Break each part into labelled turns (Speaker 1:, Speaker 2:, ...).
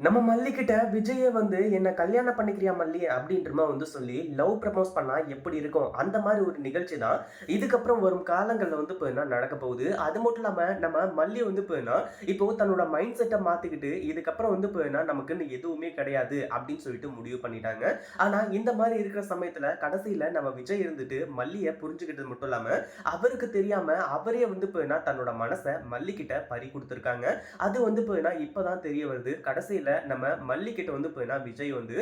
Speaker 1: நம்ம மல்லிக்கிட்ட விஜயை வந்து என்ன கல்யாணம் பண்ணிக்கிறியா மல்லி? அப்படின்றமா வந்து சொல்லி லவ் ப்ரமோஸ் பண்ணா எப்படி இருக்கும்? அந்த மாதிரி ஒரு நிகழ்ச்சி தான். இதுக்கப்புறம் வரும் காலங்களில் வந்து போயினா நடக்க போகுது? அது மட்டும் இல்லாம நம்ம மல்லி வந்து போயினா இப்போ தன்னோட மைண்ட் செட்டை மாத்திக்கிட்டு இதுக்கப்புறம் வந்து போயினா நமக்குன்னு எதுவுமே கிடையாது அப்படின்னு சொல்லிட்டு முடிவு பண்ணிட்டாங்க. ஆனா இந்த மாதிரி இருக்கிற சமயத்துல கடைசியில நம்ம விஜய் இருந்துட்டு மல்லியை புரிஞ்சுக்கிட்டது மட்டும் இல்லாம அவருக்கு தெரியாம அவரே வந்து போயினா தன்னோட மனசை மல்லிக்கிட்ட பறி கொடுத்துருக்காங்க. அது வந்து போயினா இப்பதான் தெரிய வருது. கடைசியில் நம்ம மல்லிக்கிட்ட வந்து போயினா விஜய் வந்து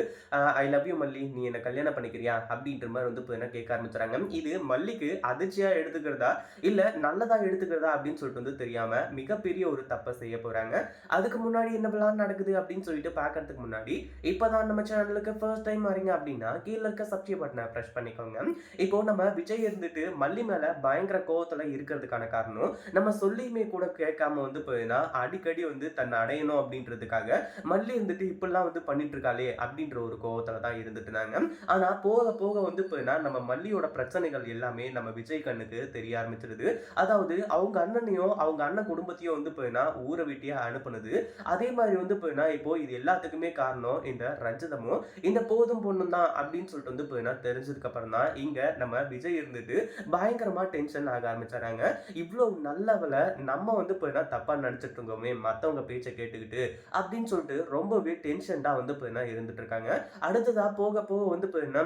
Speaker 1: ஐ லவ் யூ மல்லி நீ என்ன கல்யாணம் பண்ணிக்கிறியா? அப்படின்ற மாதிரி வந்து போயினா கேட்க ஆரம்பிச்சுறாங்க இது மல்லிக்கு அதிர்ச்சியா எடுத்துக்கிறதா? இல்லை நல்லதா எடுத்துக்கிறதா அப்படின்னு சொல்லிட்டு வந்து தெரியாம மிகப்பெரிய ஒரு தப்பை செய்ய போறாங்க. அதுக்கு முன்னாடி என்னவெல்லாம் நடக்குது அப்படின்னு சொல்லிட்டு பார்க்கறதுக்கு முன்னாடி இப்போ தான் நம்ம சேனலுக்கு ஃபர்ஸ்ட் டைம் வரீங்க அப்படின்னா கீழே இருக்க சப்ஸ்கிரைப் பட்டனை ப்ரெஸ் பண்ணிக்கோங்க. இப்போ நம்ம விஜய் இருந்துட்டு மல்லி மேலே பயங்கர கோவத்தில் இருக்கிறதுக்கான காரணம் நம்ம சொல்லியுமே கூட கேட்காம வந்து போயினா அடிக்கடி வந்து தன்னை அடையணும் அப்படின்றதுக்காக மல்லி இருந்துட்டு இப்படிலாம் வந்து பண்ணிட்டு இருக்காளே அப்படின்ற ஒரு கோவத்தில் தான் இருந்துட்டு இருந்தாங்க ஆனா போக போக வந்து போயினா நம்ம மல்லியோட பிரச்சனைகள் எல்லாமே நம்ம விஜய் கண்ணுக்கு தெரிய ஆரம்பிச்சிருது. அதாவது அவங்க அண்ணனையும் அவங்க அண்ணன் குடும்பத்தையும் வந்து போயினா ஊரை வீட்டையே அனுப்புனது. அதே மாதிரி வந்து போயினா இப்போ இது எல்லாத்துக்குமே காரணம் இந்த ரஞ்சிதமும். இந்த போதும் பொண்ணும் தான் அப்படின்னு சொல்லிட்டு வந்து போயினா தெரிஞ்சதுக்கு அப்புறம் தான் இங்க நம்ம விஜய் இருந்துட்டு பயங்கரமா டென்ஷன் ஆக ஆரம்பிச்சாராங்க இவ்வளவு நல்லவளை நம்ம வந்து போயினா தப்பா நினைச்சிட்டு இருக்கோமே மத்தவங்க பேச்சை கேட்டுக்கிட்டு அப்படின்னு சொல்லிட்டு ரொம்பவே டென்ஷன்டா வந்து போயினா இருந்துட்டு இருக்காங்க. அடுத்ததா போக போக வந்து போயினா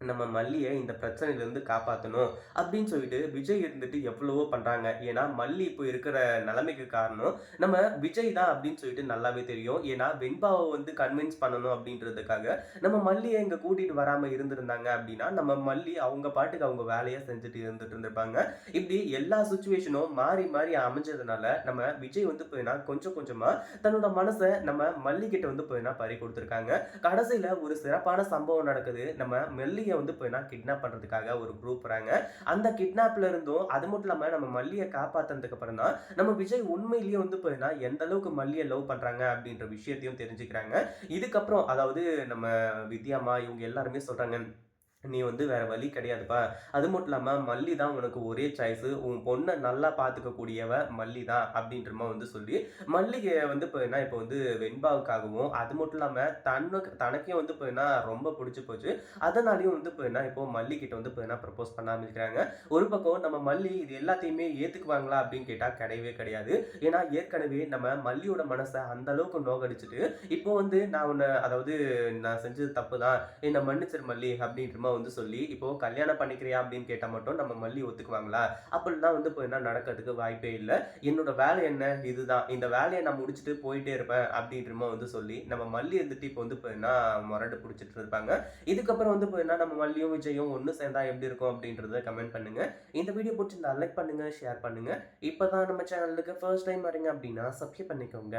Speaker 1: நம்ம மல்லியை இந்த பிரச்சனையிலேருந்து காப்பாற்றணும் அப்படின்னு சொல்லிட்டு விஜய் இருந்துட்டு எவ்வளவோ பண்ணுறாங்க ஏன்னா மல்லி இப்போ இருக்கிற நிலைமைக்கு காரணம் நம்ம விஜய் தான் அப்படின்னு சொல்லிட்டு நல்லாவே தெரியும். ஏன்னா வெண்பாவை வந்து கன்வின்ஸ் பண்ணணும் அப்படின்றதுக்காக நம்ம மல்லியை இங்கே கூட்டிகிட்டு வராமல் இருந்திருந்தாங்க அப்படின்னா நம்ம மல்லி அவங்க பாட்டுக்கு அவங்க வேலையை செஞ்சுட்டு இருந்துட்டு இருந்திருப்பாங்க. இப்படி எல்லா சுச்சுவேஷனும் மாறி மாறி அமைஞ்சதுனால நம்ம விஜய் வந்து போயினா கொஞ்சம் கொஞ்சமாக தன்னோட மனசை நம்ம மல்லிகிட்ட வந்து போயினா பறி கொடுத்துருக்காங்க. கடைசியில் ஒரு சிறப்பான சம்பவம் நடக்குது. நம்ம மல்லியை வந்து போயினா கிட்னாப் பண்ணுறதுக்காக ஒரு குரூப் வராங்க. அந்த கிட்னாப்ல இருந்தும் அது மட்டும் இல்லாமல் நம்ம மல்லியை காப்பாற்றினதுக்கு அப்புறம் தான் நம்ம விஜய் உண்மையிலேயே வந்து போயினா எந்த அளவுக்கு மல்லியை லவ் பண்ணுறாங்க அப்படின்ற விஷயத்தையும் தெரிஞ்சுக்கிறாங்க. இதுக்கப்புறம் அதாவது நம்ம வித்யாமா இவங்க எல்லாருமே சொல்கிறாங்க நீ வந்து வேறு வழி கிடையாதுப்பா. அது மட்டும் இல்லாமல் மல்லி தான் உனக்கு ஒரே சாய்ஸு உன் பொண்ணை நல்லா பார்த்துக்கக்கூடியவ மல்லி தான் அப்படின்றமா வந்து சொல்லி மல்லிகை வந்து இப்போ என்ன இப்போ வந்து வெண்பாவுக்காகவும் அது மட்டும் இல்லாமல் தன்னுக்கு தனக்கே வந்து இப்போ என்ன ரொம்ப பிடிச்சி போச்சு. அதனாலையும் வந்து போயினா இப்போ மல்லி வந்து வந்து என்ன ப்ரப்போஸ் பண்ண ஆரம்பிக்கிறாங்க. ஒரு பக்கம் நம்ம மல்லி இது எல்லாத்தையுமே ஏற்றுக்குவாங்களா அப்படின்னு கேட்டால் கிடையவே கிடையாது. ஏன்னா ஏற்கனவே நம்ம மல்லியோட மனசை அந்த அளவுக்கு நோகடிச்சிட்டு இப்போ வந்து நான் உன்னை அதாவது நான் செஞ்சது தப்பு தான் என்னை மன்னிச்சிரு மல்லி அப்படின்றமா வந்து சொல்லி இப்போ கல்யாணம் பண்ணிக்கிறியா? அப்படின்னு கேட்டால் மட்டும் நம்ம மல்லி ஒத்துக்குவாங்களா? அப்படிலாம் வந்து இப்போ என்ன நடக்கிறதுக்கு வாய்ப்பே இல்லை. என்னோட வேலை என்ன? இதுதான். இந்த வேலையை நான் முடிச்சுட்டு போயிட்டே இருப்பேன் அப்படின்றமா வந்து சொல்லி நம்ம மல்லி இருந்துட்டு இப்போ வந்து இப்போ என்ன முரண்டு பிடிச்சிட்டு இருப்பாங்க. இதுக்கப்புறம் வந்து இப்போ என்ன நம்ம மல்லியும் விஜயும் ஒன்று சேர்ந்தா எப்படி இருக்கும் அப்படின்றத கமெண்ட் பண்ணுங்க. இந்த வீடியோ பிடிச்சிருந்தா லைக் பண்ணுங்க ஷேர் பண்ணுங்க. இப்போதான் நம்ம சேனலுக்கு ஃபர்ஸ்ட் டைம் வரீங்க அப்படின்னா சப்ஸ்கிரைப் பண்ணிக்கோங்க.